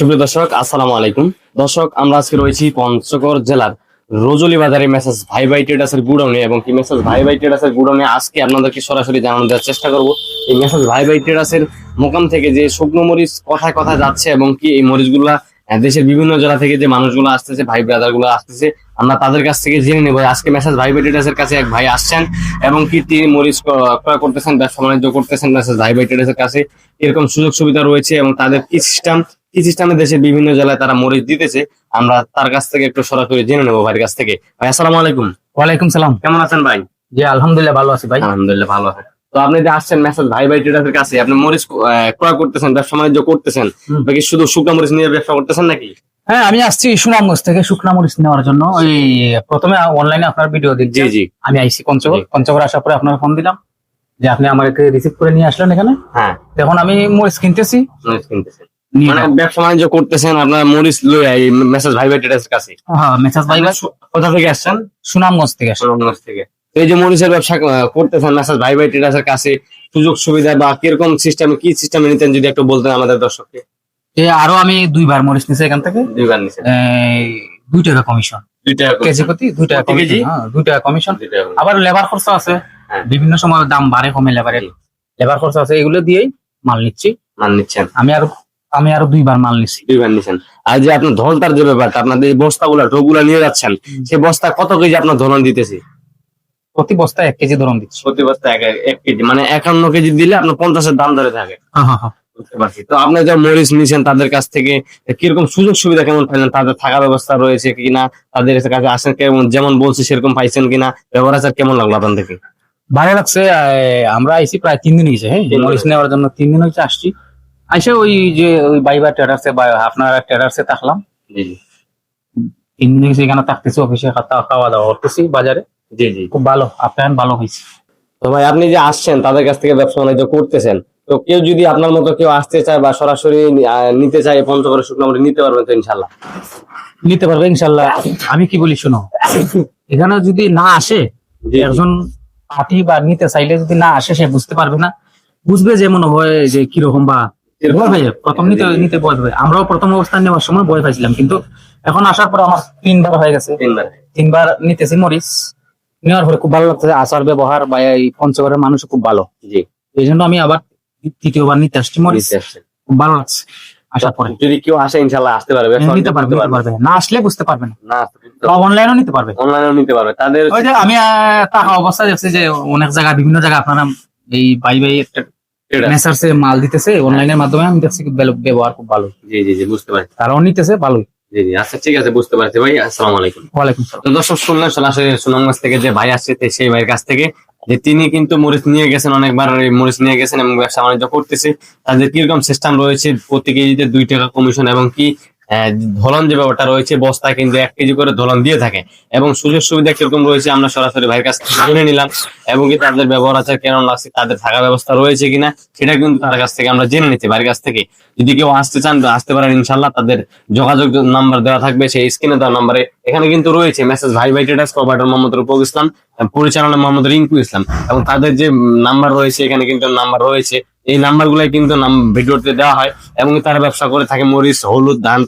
সুপ্রিয় দর্শক, আসসালামু আলাইকুম। দর্শক, আমরা আজকে রয়েছি পঞ্চগড় জেলার রজলি বাজারে মেসেজ ভাই ভাই ট্রেডার্সের গুডাউনে এবং কি মেসেজ ভাই ভাই ট্রেডার্সের গুডাউনে আজকে আপনাদেরকে সরাসরি জানানো দেওয়ার চেষ্টা করব। এই মেসেজ ভাই ভাই ট্রেডার্সের মোকাম থেকে যে শুকনো মরিচ কথায় কথা যাচ্ছে এবং কি এই মরিচগুলা দেশের বিভিন্ন জেলা থেকে যে মানুষগুলো আসতেছে, ভাই ব্রাদারগুলো আসতেছে, আমরা তাদের কাছ থেকে জেনে নেব। আজকে মেসেজ ভাই ভাই কাছে এক ভাই আসছেন এবং কি তিনি মরিচ ক্রয় করতেছেন, ব্যবসা বাণিজ্য করতেছেন মেসেজ ভাই ভাই কাছে। এরকম সুযোগ সুবিধা রয়েছে এবং তাদের কি সিস্টেম কি সিস্টেমে দেশের বিভিন্ন জেলায় তারা মরিচ দিতেছে আমরা তার কাছ থেকে একটু সরাসরি জেনে নেব ভাইয়ের কাছ থেকে। ভাই আসসালামু আলাইকুম। ওয়ালাইকুম সালাম। কেমন আছেন ভাই? জি আলহামদুলিল্লাহ ভালো আছি ভাই। আলহামদুলিল্লাহ ভালো আছে তো আপনি যে আসছেন মেসেজ ভাই ভাই ট্রেডার্সের কাছে আপনি মরিচ ক্রয় করতেছেন ব্যবসা বাণিজ্য করতেছেন। নাকি শুধু শুকনো মরিচ নিয়ে ব্যবসা করতেছেন নাকি? হ্যাঁ আমি আসছি সুনামগঞ্জ থেকে শুকনা মরিচ নেওয়ার জন্য। ওই প্রথমে অনলাইনে আপনার ভিডিও দেখছি। জি জি। আমি আইসি পঞ্চগড়। পঞ্চগড় আসার পরে আপনার ফোন দিলাম। যে আপনি আমাকে রিসিভ করে নিয়ে আসলেন এখানে। হ্যাঁ। এখন আমি মরিচ কিনতেছি। মরিচ কিনতেছেন। নিয়ে মানে ব্যবসা বাণিজ্য করতেছেন আপনার মরিচ এই মেসেজ ভাই ভাই ট্রেডার্সের কাছে। হ্যাঁ মেসাজ ভাই ভাই কোথা থেকে আসছেন? সুনামগঞ্জ থেকে সুনামগঞ্জ থেকে। এই যে মরিচের ব্যবসা করতেছেন মেসেজ ভাই ভাই ট্রেডার্সের কাছে সুযোগ সুবিধা বা কীরকম সিস্টেমে কি সিস্টেমে নিতেন যদি একটু বলতেন আমাদের দর্শককে? এ আরও আমি দুইবার মরিচ নিছি এখান থেকে। দুইবার এই, দুই টাকা কমিশন দুই টাকা কেজি প্রতি দুই টাকা কেজি? হ্যাঁ দুই টাকা কমিশন। আবার লেবার খরচ আছে। হ্যাঁ। বিভিন্ন সময় দাম বাড়ে কমে লেবারের লেবার খরচ আছে এগুলো দিয়েই মাল নিচ্ছি। মাল নিচ্ছেন। আমি আরও আমি আরও দুইবার মাল নিচ্ছি দুইবার নিছেন। আর যে আপনার ধলতার যে ব্যাপারটা আপনাদের এই বস্তাগুলা টোগুলা নিয়ে যাচ্ছেন সেই বস্তা কত কেজি আপনার ধরন দিতেছি? প্রতি বস্তায় এক কেজি ধরন দিচ্ছি। প্রতি বস্তা এক কেজি মানে একান্ন কেজি দিলে আপনার পঞ্চাশের দাম ধরে থাকে। হ্যাঁ হ্যাঁ হ্যাঁ। বুঝতে পারছি। তো আপনি যে মরিচ নিছেন তাদের কাছ থেকে কীরকম সুযোগ সুবিধা কেমন পাইলেন? তাদের থাকা ব্যবস্থা রয়েছে কিনা? তাদের কাছে আসেন কেমন? যেমন বলছি সেরকম পাইছেন কিনা? ব্যবহার আচার কেমন লাগল আপনার থেকে ভালো লাগছে আমরা আইসি প্রায় তিন দিন হয়েছে হ্যাঁ? মরিচ নেওয়ার জন্য তিন দিন হয়েছে আসছি। আইসে ওই যে ওই বাইবা ট্রেডার্সে বা আপনার ট্রেডার্সে থাকলাম। জি জি। তিন দিন এখানে থাকতেছি অফিসে খাওয়া খাওয়া দাওয়া করতেছি বাজারে। জি জি। খুব ভালো আপ্যায়ন ভালো হয়েছে। তো ভাই আপনি যে আসছেন তাদের কাছ থেকে ব্যবসা বাণিজ্য করতেছেন তো কেউ যদি আপনার মতো কেউ আসতে চায় বা সরাসরি নিতে চায় পঞ্চগড়ের শুকনো মরিচ নিতে পারবেন তো ইনশাল্লাহ নিতে পারবে ইনশাল্লাহ আমি কি বলি শোনো এখানে যদি না আসে। একজন পার্টি বা নিতে চাইলে যদি না আসে সে বুঝতে পারবে না। বুঝবে যে মনে হয় যে কীরকম বা ভয় পাই প্রথম নিতে নিতে ভয় আমরাও প্রথম অবস্থান নেওয়ার সময় ভয় পাইছিলাম কিন্তু এখন আসার পর আমার তিনবার হয়ে গেছে। তিনবার। তিনবার নিতেছি মরিচ। নেওয়ার পরে খুব ভালো লাগছে আচার ব্যবহার বা এই পঞ্চগড়ের মানুষ খুব ভালো। জি। এই জন্য আমি আবার তৃতীয়বার নিতে আসছি মরিচ। খুব ভালো লাগছে আসার পরে। যদি কেউ আসে ইনশাল্লাহ আসতে পারবে নিতে পারবে করতে নিতে পারবে। না আসলে বুঝতে পারবে না। না বা অনলাইনেও নিতে পারবে। অনলাইনেও নিতে পারবে। তাদের ওই যে আমি থাকা অবস্থা দেখছি যে অনেক জায়গা বিভিন্ন জায়গা আপনারা এই বাই বাই একটা মেসার্সে মাল দিতেছে অনলাইনের মাধ্যমে আমি দেখছি ব্যবহার খুব ভালো। জি জি জি বুঝতে পারছি। তারাও নিতেছে ভালোই। জি জি আচ্ছা ঠিক আছে বুঝতে পারছি ভাই আসসালামু আলাইকুম। ওয়ালাইকুম সালাম দর্শক শুনলেন সরাসরি সুনামগঞ্জ থেকে যে ভাই আসছে সেই ভাইয়ের কাছ থেকে যে তিনি কিন্তু মরিচ নিয়ে গেছেন অনেকবার মরিচ নিয়ে গেছেন এবং ব্যবসা বাণিজ্য করতেছে। তাদের কীরকম সিস্টেম রয়েছে? প্রতি কেজিতে দুই টাকা কমিশন এবং কি ধলন যে ব্যাপারটা রয়েছে বস্তা কিন্তু এক কেজি করে ধলন দিয়ে থাকে। এবং সুযোগ সুবিধা কীরকম রয়েছে, আমরা সরাসরি ভাইয়ের কাছ থেকে জেনে নিলাম। এবং কি তাদের ব্যবহার আচার কেমন লাগছে, তাদের থাকা ব্যবস্থা রয়েছে কিনা, সেটা কিন্তু তার কাছ থেকে আমরা জেনে নিচ্ছি, ভাইয়ের কাছ থেকে। যদি কেউ আসতে চান আসতে পারেন ইনশাল্লাহ তাদের যোগাযোগ নাম্বার দেওয়া থাকবে, সেই স্ক্রিনে দেওয়া নাম্বারে। এখানে কিন্তু রয়েছে message Bhai Bhai traders provider Mohammad Rupak Islam, পরিচালনা মোহাম্মদ রিঙ্কু ইসলাম। এবং তাদের যে নাম্বার রয়েছে, এখানে কিন্তু নাম্বার রয়েছে। এই নাম্বার গুলাই কিন্তু ভিডিওতে দেওয়া হয় এবং তারা ব্যবসা করে থাকে মরিচ, হলুদ, ধান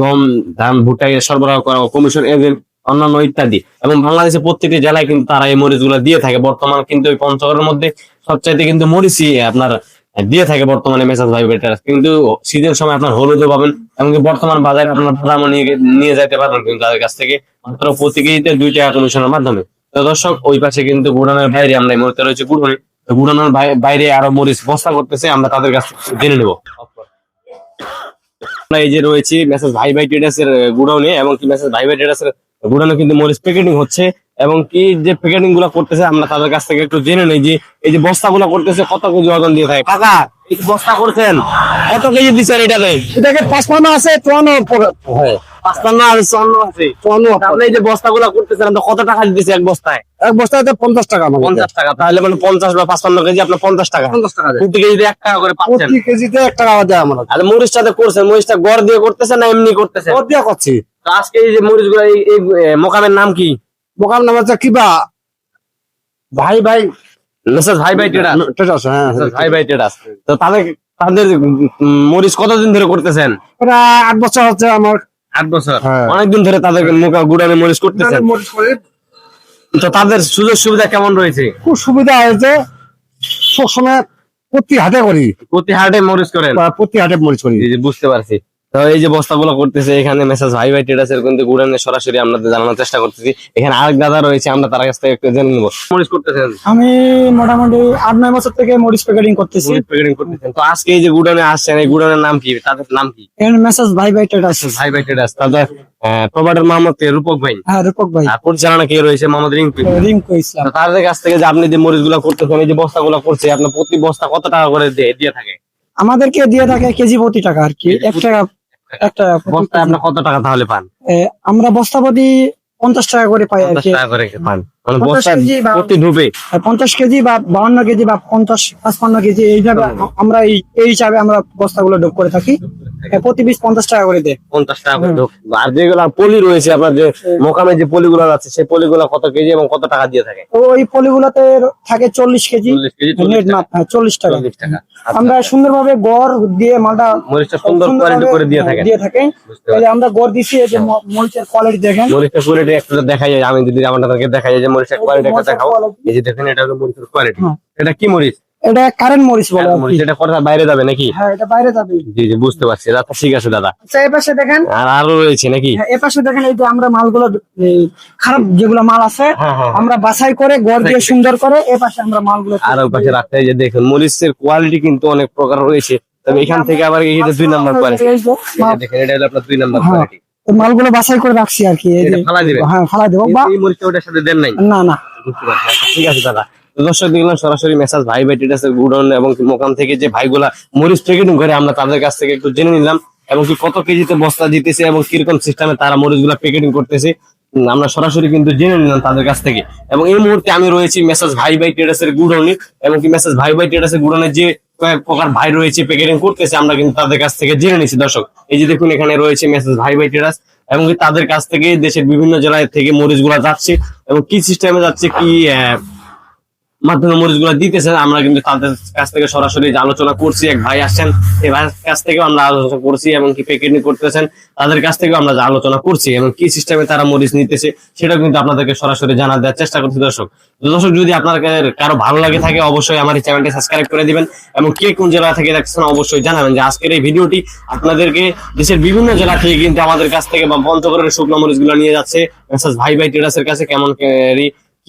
গম, ধান, ভুট্টা সরবরাহ করা কমিশন এজেন্ট অন্যান্য ইত্যাদি। এবং বাংলাদেশের প্রত্যেকটি জেলায় কিন্তু তারা এই মরিচগুলো দিয়ে থাকে। বর্তমান কিন্তু এই পঞ্চগড়ের মধ্যে সবচাইতে কিন্তু মরিচই আপনার দিয়ে থাকে বর্তমানে মেসাজ ভাই বেটার। কিন্তু শীতের সময় আপনার হলুদও পাবেন এমনকি বর্তমান বাজারে আপনার বাদামও নিয়ে নিয়ে যাইতে পারবেন কিন্তু তাদের কাছ থেকে। মাত্র প্রতি কেজিতে দুই টাকা কমিশনের মাধ্যমে। তো দর্শক, ওই পাশে কিন্তু গুড়ানোর বাইরে আমরা এই মুহূর্তে রয়েছে। গুড়ানি গুড়ানোর বাইরে আরও মরিচ বস্তা করতেছে, আমরা তাদের কাছ জেনে নেব। আমরা এই যে রয়েছি মেসেজ ভাই ভাই ট্রেডার্স এর গুডাউনে, এবং কি মেসেজ ভাই ভাই ট্রেডার্স এর গুডাউনে কিন্তু মরিচ প্যাকেটিং হচ্ছে, এবং কি যে প্যাকেটিংগুলো করতেছে, আমরা তাদের কাছ থেকে একটু জেনে নেই যে, এই যে বস্তা গুলা করতেছে, কত কেজি ওজন দিয়ে থাকে? কাকা বস্তা করছেন? কত কেজি দিচ্ছেন এটাতে এটাকে পাঁচপান্ন আছে চুয়ান্ন হয়। পাঁচপান্ন আর চুয়ান্ন আছে। চুয়ান্ন আপনি এই যে করতেছেন আপনি কত টাকা দিতেছে এক বস্তায়? এক বস্তাতে পঞ্চাশ টাকা পঞ্চাশ টাকা। তাহলে মানে পঞ্চাশ বা পাঁচপান্ন কেজি আপনার পঞ্চাশ টাকা। পঞ্চাশ টাকা দেয়। প্রতি কেজিতে এক টাকা করে পাচ্ছেন। প্রতি কেজিতে এক টাকা দেয় আমরা আর মরিচটাতে করছেন মরিচটা গড় দিয়ে করতেছেন না এমনি করতেছেন? দিয়া করছি। তো আজকে এই যে মরিচগুলো এই এই, মোকামের নাম কি? মোকাম নাম হচ্ছে কিবা। ভাই ভাই ভাই টেডাস। হ্যাঁ হ্যাঁ। ভাই টেডাস। তো তাদের তাদের মরিচ কতদিন ধরে করতেছেন? প্রায় আট বছর হচ্ছে আমার। আট বছর? হ্যাঁ। অনেকদিন ধরে তাদের মুখা গুড়ানে মরিচ করতেছেন? তো তাদের সুযোগ সুবিধা কেমন রয়েছে? খুব সুবিধা হয়েছে। সবসময় প্রতি হাটে করি। প্রতি হাটে মরিচ করেন? প্রতি হাটে মরিচ করি। বুঝতে পারছি। তো এই যে বস্তাগুলো করতেছে এখানে মেসেজ ভাই ভাই ট্রেডার্সের কিন্তু গুড়ানে সরাসরি আপনাদের জানানোর চেষ্টা করতেছি। এখানে আরেক দাদা রয়েছে আমরা তার কাছ থেকে একটু জেনে নেব। মরিচ করতেছেন? আমি মোটামুটি আট নয় বছর থেকে মরিচ প্যাকেটিং করতেছি। মরিচ প্যাকেটিং করতেছেন। তো আজকে এই যে গুড়ানে আসছেন এই গুড়ানের নাম কি? তাদের নাম কি? মেসেজ ভাই ভাই ভাই ভাই ট্রেডার্স তাদের কে, রূপক ভাই। হ্যাঁ রূপক ভাই। পরিচালনা কে রয়েছে? মোহাম্মদ রিঙ্কু রিঙ্কু ইসলাম। তাদের কাছ থেকে যে আপনি যে মরিচগুলা করতেছেন এই যে বস্তা গুলা করছে আপনার প্রতি বস্তা কত টাকা করে দিয়ে দিয়ে থাকে? আমাদেরকে দিয়ে থাকে কেজি প্রতি টাকা আর কি। এক টাকা এক টাকা প্রতি বস্তায় কত টাকা তাহলে পান? আমরা বস্তা প্রতি পঞ্চাশ টাকা করে পাই আর পঞ্চাশ কি টাকা করে পান। পঞ্চাশ কেজি বা- প্রতি ঢুবে। আর পঞ্চাশ কেজি বা বাউন্ন কেজি বা পঞ্চাশ পাঁচপান্ন কেজি এইভাবে আমরা এই- এই হিসাবে আমরা বস্তাগুলো ডোপ করে থাকি। প্রতি পিস পঞ্চাশ টাকা করে দেয়। পঞ্চাশ টাকা করে আর যেগুলা পলি রয়েছে আপনার যে মোকামে যে পলিগুলো আছে সেই পলিগুলো কত কেজি এবং কত টাকা দিয়ে থাকে? ওই পলিগুলোতে থাকে চল্লিশ কেজি। চল্লিশ নেট মাপ হ্যাঁ, চল্লিশ টাকা। চল্লিশ টাকা। আমরা সুন্দরভাবে গড় দিয়ে মালটা মরিচটা সুন্দর কোয়ালিটি করে দিয়ে থাকে। দিয়ে আমরা গড় দিছি এই যে মরিচের কোয়ালিটি দেখেন। কোয়ালিটি একটু দেখা যায়। আমি যদি দেখা যায় মরিচের কোয়ালিটি একটা মরিচের দেখাও। এই যে দেখেন এটা হলো মরিচের কোয়ালিটি। এটা কি মরিচ? এটা কারেন্ট মরিচ বলে এটা কোথায়? বাইরে যাবে নাকি? হ্যাঁ এটা বাইরে যাবে। জি জি বুঝতে পারছি। দাদা ঠিক আছে দাদা। আচ্ছা পাশে দেখেন। আর আরও রয়েছে নাকি? হ্যাঁ, পাশে দেখেন এই যে আমরা মালগুলো খারাপ যেগুলো মাল আছে হ্যাঁ, হ্যাঁ, আমরা বাছাই করে গড় দিয়ে সুন্দর করে এ পাশে আমরা মালগুলো আর ওই পাশে রাখতে যে দেখুন মরিচের কোয়ালিটি কিন্তু অনেক প্রকার রয়েছে। তবে এখান থেকে আবার এই যে দুই নাম্বার কোয়ালিটি দেখেন এটা হলো আপনার দুই নাম্বার। কোয়ালিটি মালগুলো বাছাই করে রাখছি আর কি? হ্যাঁ ফালাই দেবো। বা না না। আচ্ছা, ঠিক আছে দাদা। দর্শক দেখলাম সরাসরি মেসাজ ভাই ভাই টিটাসের গুডন এবং মোকাম থেকে যে ভাইগুলা মরিচ প্যাকেটিং করে আমরা তাদের কাছ থেকে একটু জেনে নিলাম। এবং কি কত কেজিতে বস্তা দিতেছে এবং কীরকম সিস্টেমে তারা মরিচগুলা প্যাকেটিং করতেছে। আমরা সরাসরি কিন্তু জেনে নিলাম তাদের কাছ থেকে। এবং এই মুহূর্তে আমি রয়েছি মেসেজ ভাই ভাই ট্রেডার্সের গুডনে, এবং কি মেসেজ ভাই ভাই ট্রেডার্সের গুডনের যে প্রকার ভাই রয়েছে প্যাকেটিং করতেছে, আমরা কিন্তু তাদের কাছ থেকে জেনে নিছি। দর্শক, এই যে দেখুন এখানে রয়েছে মেসেজ ভাই ভাই ট্রেডার্স এবং তাদের কাছ থেকে দেশের বিভিন্ন জেলায় থেকে মরিচগুলা যাচ্ছে, এবং কি সিস্টেমে যাচ্ছে, কি মাধ্যমে মরিচগুলা দিতেছেন, আমরা কিন্তু তাদের কাছ থেকে সরাসরি আলোচনা করছি, এক ভাই আসছেন এই ভাইয়ের কাছ থেকেও আমরা আলোচনা করছি এবং কি প্যাকেটিং করতেছেন, তাদের কাছ থেকেও আমরা আলোচনা করছি এবং কি সিস্টেমে তারা মরিচ নিতেছে সেটা কিন্তু আপনাদেরকে সরাসরি জানা দেওয়ার চেষ্টা করছি। দর্শক দর্শক, যদি আপনাদের কারও ভালো লাগে থাকে, অবশ্যই আমার এই চ্যানেলটি সাবস্ক্রাইব করে দিবেন এবং কে কোন জেলা থেকে দেখছেন, অবশ্যই জানাবেন যে আজকের এই ভিডিওটি আপনাদেরকে দেশের বিভিন্ন জেলা থেকে কিন্তু আমাদের কাছ থেকে বা পঞ্চগড়ের শুকনো মরিচগুলো নিয়ে যাচ্ছে। ভাই ভাই ট্রেডার্সের কাছে কেমন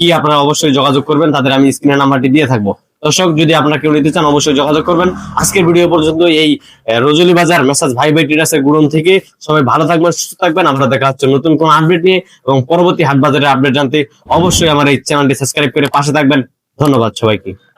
কে- আপনারা অবশ্যই যোগাযোগ করবেন, তাদের আমি স্ক্রিনের নাম্বারটি দিয়ে থাকব। দর্শক, যদি আপনারা কেউ নিতে চান, অবশ্যই যোগাযোগ করবেন। আজকের ভিডিও পর্যন্ত এই রোজলি রজলি বাজার মেসাজ ভাই ভাই টিরাসের গুড়ন থেকে সবাই ভালো থাকবেন, সুস্থ থাকবেন। আমরা দেখা হচ্ছে নতুন কোন আপডেট নিয়ে এবং পরবর্তী হাট বাজারের আপডেট জানতে অবশ্যই আমার এই চ্যানেলটি সাবস্ক্রাইব করে পাশে থাকবেন। ধন্যবাদ সবাইকে।